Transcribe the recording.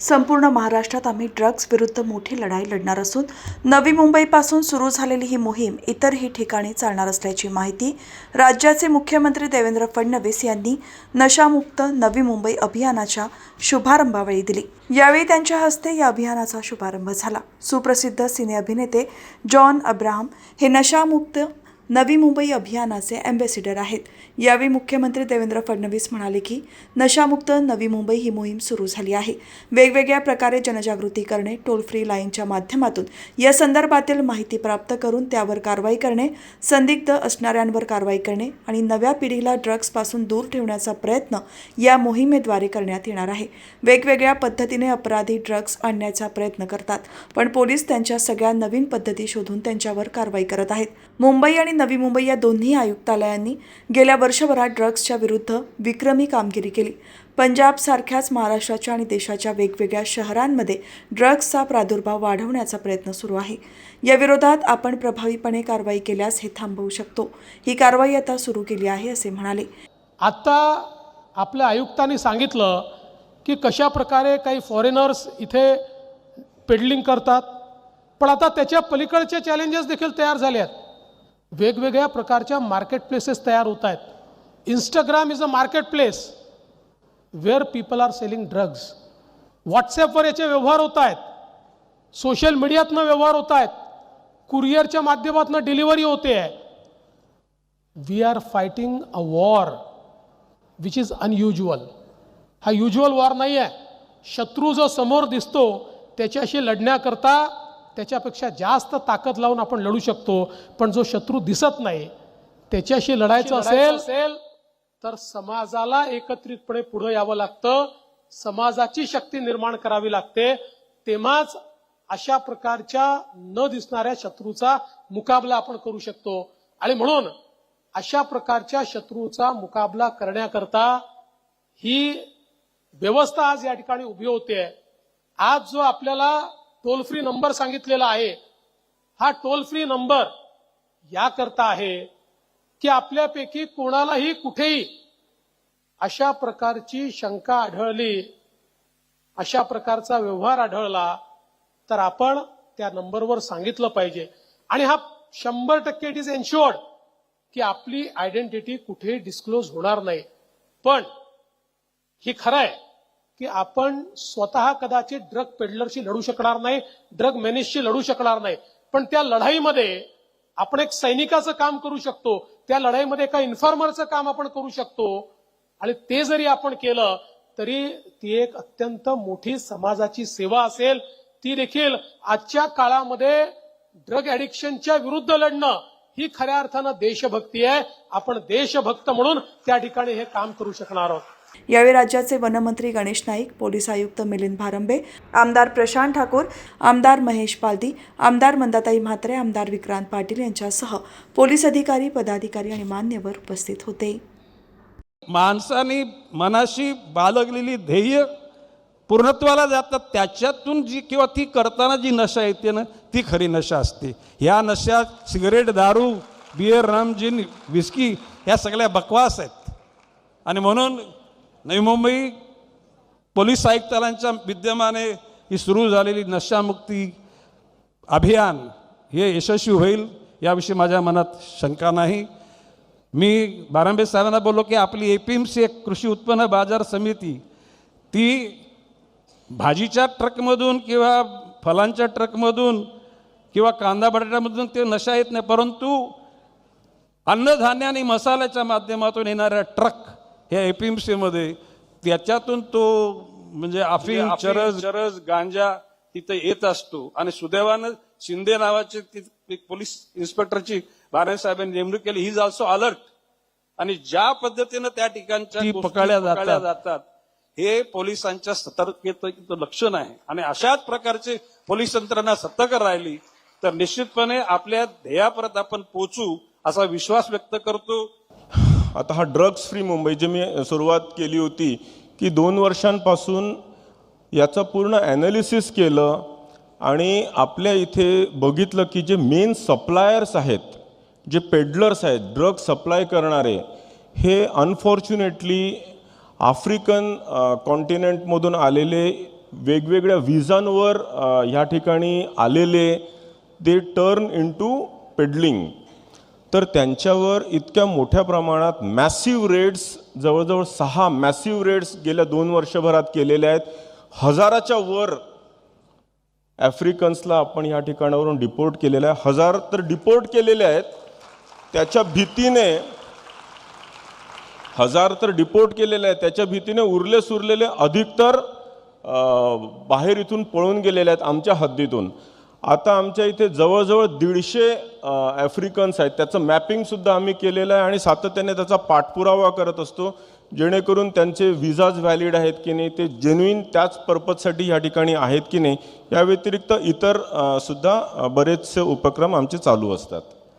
संपूर्ण महाराष्ट्रात आम्ही ड्रग्ज विरुद्ध मोठी लढाई लढणार असून नवी मुंबईपासून सुरू झालेली ही मोहीम इतरही ठिकाणी चालणार असल्याची माहिती राज्याचे मुख्यमंत्री देवेंद्र फडणवीस यांनी नशामुक्त नवी मुंबई अभियानाच्या शुभारंभावेळी दिली. यावेळी त्यांच्या हस्ते या अभियानाचा शुभारंभ झाला. सुप्रसिद्ध सिने अभिनेते जॉन अब्राहम हे नशामुक्त नवी मुंबई अभियानाचे अँबॅसिडर आहेत. यावेळी मुख्यमंत्री देवेंद्र फडणवीस म्हणाले की नशामुक्त नवी मुंबई ही मोहीम सुरू झाली आहे. वेगवेगळ्या प्रकारे जनजागृती करणे टोल फ्री लाईनच्या माध्यमातून या संदर्भातील माहिती प्राप्त करून त्यावर कारवाई करणे संदिग्ध असणाऱ्यांवर कारवाई करणे आणि नव्या पिढीला ड्रग्जपासून दूर ठेवण्याचा प्रयत्न या मोहिमेद्वारे करण्यात येणार आहे. वेगवेगळ्या पद्धतीने अपराधी ड्रग्ज आणण्याचा प्रयत्न करतात पण पोलीस त्यांच्या सगळ्या नवीन पद्धती शोधून त्यांच्यावर कारवाई करत आहेत. मुंबई आणि नवी मुंबई या दोन्ही आयुक्तालयांनी गेल्या वर्षभरात ड्रग्सच्या विरुद्ध विक्रमी कामगिरी केली. पंजाबसारख्याच महाराष्ट्राच्या आणि देशाच्या वेगवेगळ्या शहरांमध्ये ड्रग्सचा प्रादुर्भाव वाढवण्याचा प्रयत्न सुरू आहे. या विरोधात आपण प्रभावीपणे कारवाई केल्यास हे थांबवू शकतो. ही कारवाई आता सुरू केली आहे असे म्हणाले. आता आपल्या आयुक्तांनी सांगितलं की कशा प्रकारे काही फॉरेनर्स इथे पेडलिंग करतात. पण आता त्याच्या पलीकडचे चॅलेंजेस देखील तयार झाले आहेत. वेगवेगळ्या प्रकारच्या मार्केट प्लेसेस तयार होत आहेत. Instagram is a market place where people are selling drugs व्हॉट्सॲपवर याचे व्यवहार होत आहेत. सोशल मीडियातनं व्यवहार होत आहेत. कुरिअरच्या माध्यमातून डिलिव्हरी होते आहे. We are fighting a war which is unusual हा युज्युअल वॉर नाही आहे शत्रू जो समोर दिसतो त्याच्याशी लढण्याकरता त्याच्यापेक्षा जास्त ताकद लावून आपण लढू शकतो. पण जो शत्रू दिसत नाही त्याच्याशी लढायचं असेल असेल तर समाजाला एकत्रितपणे पुढे यावं लागतं. समाजाची शक्ती निर्माण करावी लागते. तेव्हाच अशा प्रकारच्या न दिसणाऱ्या शत्रूचा मुकाबला आपण करू शकतो. आणि म्हणून अशा प्रकारच्या शत्रूचा मुकाबला करण्याकरता ही व्यवस्था आज या ठिकाणी उभी होते. आज जो आपल्याला टोल फ्री नंबर सांगितलेला आहे. हा टोल फ्री नंबर याकरता आहे की आपल्यापैकी कोणालाही कुठेही अशा प्रकारची शंका आढळली अशा प्रकारचा व्यवहार आढळला तर आपण त्या नंबरवर सांगितलं पाहिजे. आणि हा शंभर टक्के इट इज एन्शुअर्ड की आपली आयडेंटिटी कुठेही डिस्क्लोज होणार नाही. पण हे खरं आहे. की आपण स्वतः कदाचित ड्रग पेडलरशी लढू शकणार नाही ड्रग मॅनेजशी लढू शकणार नाही. पण त्या लढाईमध्ये आपण एक सैनिकाचं काम करू शकतो त्या लढाईमध्ये एका इन्फॉर्मरचं काम आपण करू शकतो. आणि ते जरी आपण केलं तरी ती एक अत्यंत मोठी समाजाची सेवा असेल. ती देखील आजच्या काळामध्ये ड्रग ऍडिक्शनच्या विरुद्ध लढणं ही खऱ्या अर्थानं देशभक्ती आहे. आपण देशभक्त म्हणून त्या ठिकाणी हे काम करू शकणार आहोत. यावेळी राज्याचे वनमंत्री गणेश नाईक पोलीस आयुक्त मिलिंद भारंबे आमदार प्रशांत ठाकूर आमदार महेश पालदी आमदार मंदाताई म्हात्रे आमदार विक्रांत पाटील यांच्यासह पोलीस अधिकारी पदाधिकारी आणि मान्यवर उपस्थित होते. माणसाने मनाशी बाळगलेली ध्येय पूर्णत्वाला जातात त्याच्यातून जी किंवा ती करताना जी नशा येते ना ती खरी नशा असते. ह्या नशा सिगरेट दारू बियर राम जिन विस्की ह्या सगळ्या बकवास आहेत. आणि म्हणून नवी मुंबई पोलीस आयुक्तालयांच्या विद्यमाने ही सुरू झालेली नशामुक्ती अभियान हे यशस्वी होईल याविषयी माझ्या मनात शंका नाही. मी बारांबे साहेबांना बोललो की आपली ए पी एम सी एक कृषी उत्पन्न बाजार समिती ती भाजीच्या ट्रकमधून किंवा फलांच्या ट्रकमधून किंवा कांदा बटाट्यामधून ते नशा येत नाही परंतु अन्नधान्य आणि मसाल्याच्या माध्यमातून येणाऱ्या ट्रक ह्या ए पी एम सीमध्ये त्याच्यातून तो म्हणजे अफीम चरस चरस गांजा तिथं येत असतो. आणि सुदैवानं शिंदे नावाचे पोलीस इन्स्पेक्टरची बाराणे साहेबांनी नेमणूक केली. ही ऑल्सो अलर्ट आणि ज्या पद्धतीनं त्या ठिकाणच्या पकडल्या जातात. हे पोलिसांच्या सतर्कतेचं लक्षण आहे. आणि अशाच प्रकारचे पोलीस यंत्रणा सतर्क राहिली तर निश्चितपणे आपल्या ध्येयापर्यंत आपण पोहोचू असा विश्वास व्यक्त करतो. आता हा ड्रग्ज फ्री मुंबई जे मी सुरुवात केली होती की दोन वर्षांपासून याचं पूर्ण ॲनालिसिस केलं आणि आपल्या इथे बघितलं की जे मेन सप्लायर्स आहेत जे पेडलर्स आहेत ड्रग सप्लाय करणारे हे अनफॉर्च्युनेटली आफ्रिकन कॉन्टिनेंटमधून आलेले वेगवेगळ्या विजांवर ह्या ठिकाणी आलेले they turn into peddling तर त्यांच्यावर इतक्या मोठ्या प्रमाणात मॅसिव्ह रेड्स जवळजवळ सहा मॅसिव्ह रेड्स गेल्या दोन वर्षभरात केलेल्या आहेत. हजाराच्या वर ॲफ्रिकन्सला आपण या ठिकाणावरून डिपोर्ट केलेलं आहे. हजार तर डिपोर्ट केलेले आहेत. त्याच्या भीतीने हजार तर डिपोर्ट केलेले आहेत. त्याच्या भीतीने उरले सुरलेले अधिकतर बाहेर इथून पळून गेलेले आहेत आमच्या हद्दीतून. आता आमच्या इथे जवळजवळ दीडशे ॲफ्रिकन्स आहेत. त्याचं मॅपिंगसुद्धा आम्ही केलेलं आहे आणि सातत्याने त्याचा पाठपुरावा करत असतो जेणेकरून त्यांचे विजाज व्हॅलिड आहेत की नाही ते जेन्युइन त्याच पर्पजसाठी ह्या ठिकाणी आहेत की नाही या व्यतिरिक्त इतर सुद्धा बरेचसे उपक्रम आमचे चालू असतात.